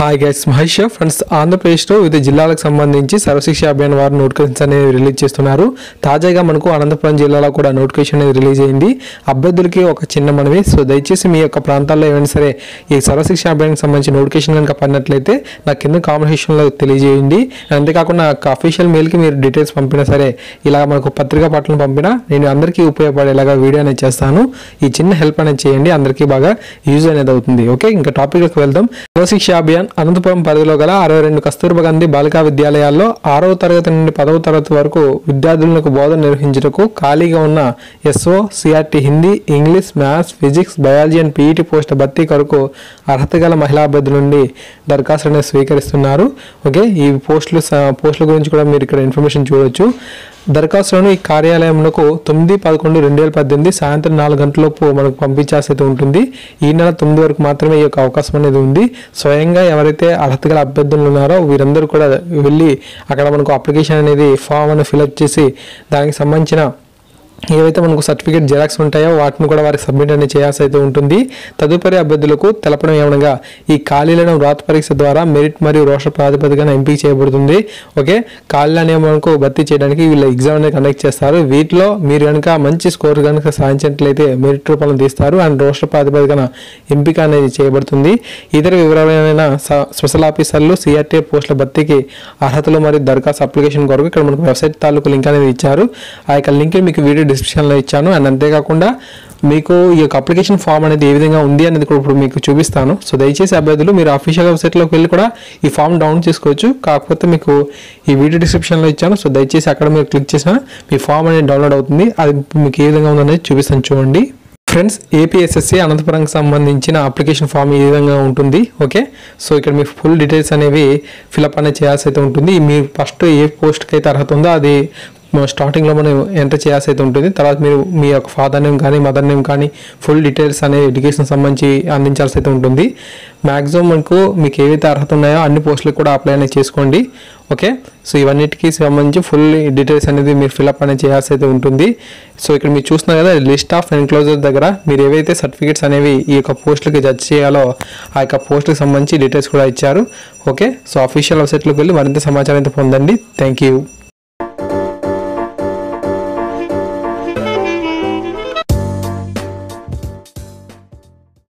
Hi guys Mahesh friends ఆంధ్రప్రదేశ్లో వివిధ జిల్లాలకు సంబంధించి సర్వశిక్ష అభియాన్ వారు నోటిఫికేషన్స్ అనేవి రిలీజ్ చేస్తున్నారు. తాజాగా మనకు అనంతపురం జిల్లాలో కూడా నోటిఫికేషన్ అనేది రిలీజ్ అయింది. అభ్యర్థులకి ఒక చిన్న మనవి. సో దయచేసి మీ యొక్క ప్రాంతాల్లో ఏమైనా సరే ఈ సర్వశిక్ష అభియాన్కి సంబంధించి నోటిఫికేషన్ కనుక పడినట్లయితే నాకు కింద కాంబినేషన్లో తెలియజేయండి. అంతేకాకుండా నాకు అఫీషియల్ మెయిల్కి మీరు డీటెయిల్స్ పంపినా సరే ఇలా మనకు పత్రికా పట్లను పంపినా నేను అందరికీ ఉపయోగపడేలాగా వీడియో అనేది చేస్తాను. ఈ చిన్న హెల్ప్ అనేది చేయండి. అందరికీ బాగా యూజ్ అనేది అవుతుంది. ఓకే ఇంకా టాపిక్కి వెళ్దాం. సర్వశిక్ష అభియాన్ అనంతపురం పరిధిలో గల అరవై రెండు కస్తూర్బా గాంధీ బాలికా విద్యాలయాల్లో ఆరవ తరగతి నుండి పదవ తరగతి వరకు విద్యార్థులకు బోధన నిర్వహించుటకు ఖాళీగా ఉన్న SO CRT Hindi English maths physics biology and PET post భర్తీ కొరకు అర్హత గల మహిళా అభ్యర్థుల నుండి దరఖాస్తులను స్వీకరిస్తున్నారు. ఓకే ఈ పోస్టులు పోస్టుల గురించి కూడా మీరు ఇక్కడ ఇన్ఫర్మేషన్ చూడొచ్చు. దరఖాస్తులను ఈ కార్యాలయంలో తొమ్మిది పదకొండు రెండు వేల పద్దెనిమిది సాయంత్రం నాలుగు గంటలలోపు మనకు పంపించాల్సి అయితే ఉంటుంది. ఈ నెల తొమ్మిది వరకు మాత్రమే ఈ యొక్క అవకాశం అనేది ఉంది. స్వయంగా ఎవరైతే అర్హత గల అభ్యర్థులు ఉన్నారో వీరందరూ కూడా వెళ్ళి అక్కడ మనకు అప్లికేషన్ అనేది ఫామ్ అని ఫిలప్ చేసి దానికి సంబంధించిన ఏవైతే మనకు సర్టిఫికేట్ జెరాక్స్ ఉంటాయో వాటిని కూడా వారికి సబ్మిట్ అనేది చేయాల్సి అయితే ఉంటుంది. తదుపరి అభ్యర్థులకు తెలపడం ఏమనగా ఈ ఖాళీలను వ్రాత పరీక్ష ద్వారా మెరిట్ మరియు రోష ప్రాతిపదికన ఎంపిక చేయబడుతుంది. ఓకే? ఖాళీలు అనేవి మనకు భర్తీ చేయడానికి వీళ్ళ ఎగ్జామ్ అనేది కండక్ట్ చేస్తారు. వీటిలో మీరు కనుక మంచి స్కోర్ కనుక సాధించినట్లయితే మెరిట్ రూపంలో తీస్తారు. అండ్ రోస్టర్ ప్రాతిపదికన ఎంపిక అనేది చేయబడుతుంది. ఇతర వివరాలైన స- స్పెషల్ ఆఫీసర్లు సిఆర్టీఏ పోస్టుల భర్తీకి అర్హతలు మరియు దరఖాస్తు అప్లికేషన్ కొరకు ఇక్కడ మనకు వెబ్సైట్ తాలూకు లింక్ అనేది ఇచ్చారు. ఆ యొక్క లింక్ మీకు వీడియో డిస్క్రిప్షన్లో ఇచ్చాను. అండ్ అంతేకాకుండా మీకు ఈ యొక్క అప్లికేషన్ ఫామ్ అనేది ఏ విధంగా ఉంది అనేది కూడా ఇప్పుడు మీకు చూపిస్తాను. సో దయచేసి అభ్యర్థులు మీరు అఫీషియల్ వెబ్సైట్లోకి వెళ్ళి కూడా ఈ ఫామ్ డౌన్ చేసుకోవచ్చు. కాకపోతే మీకు ఈ వీడియో డిస్క్రిప్షన్లో ఇచ్చాను. సో దయచేసి అక్కడ మీరు క్లిక్ చేసిన మీ ఫామ్ అనేది డౌన్లోడ్ అవుతుంది. అది మీకు ఏ విధంగా ఉందనేది చూపిస్తాను చూడండి. ఫ్రెండ్స్ ఏపీఎస్ఎస్సి అనంతపురంకి సంబంధించిన అప్లికేషన్ ఫామ్ ఏ విధంగా ఉంటుంది? ఓకే సో ఇక్కడ మీ ఫుల్ డీటెయిల్స్ అనేవి ఫిలప్ అనేది చేయాల్సి అయితే ఉంటుంది. మీరు ఫస్ట్ ఏ పోస్ట్కి అయితే అర్హత ఉందో అది స్టార్టింగ్లో మనం ఎంటర్ చేయాల్సి అయితే ఉంటుంది తర్వాత మీరు మీ యొక్క ఫాదర్ నేమ్ కానీ మదర్ నేమ్ కానీ ఫుల్ డీటెయిల్స్ అనే ఎడ్యుకేషన్ సంబంధించి అందించాల్సి అయితే ఉంటుంది. మ్యాక్సిమం మనకు మీకు ఏవైతే అర్హత ఉన్నాయో అన్ని పోస్టులకు కూడా అప్లై అనేది చేసుకోండి. ఓకే సో ఇవన్నిటికి సంబంధించి ఫుల్ డీటెయిల్స్ అనేది మీరు ఫిల్అప్ అనేది చేయాల్సి అయితే ఉంటుంది. సో ఇక్కడ మీరు చూస్తున్నారు కదా లిస్ట్ ఆఫ్ ఎన్క్లోజర్ దగ్గర మీరు ఏవైతే సర్టిఫికేట్స్ అనేవి ఈ యొక్క పోస్టులకి జడ్జ్ చేయాలో ఆ యొక్క పోస్టులకు సంబంధించి డీటెయిల్స్ కూడా ఇచ్చారు. ఓకే సో అఫీషియల్ వెబ్సైట్లోకి వెళ్ళి మరింత సమాచారం అయితే పొందండి. Thank you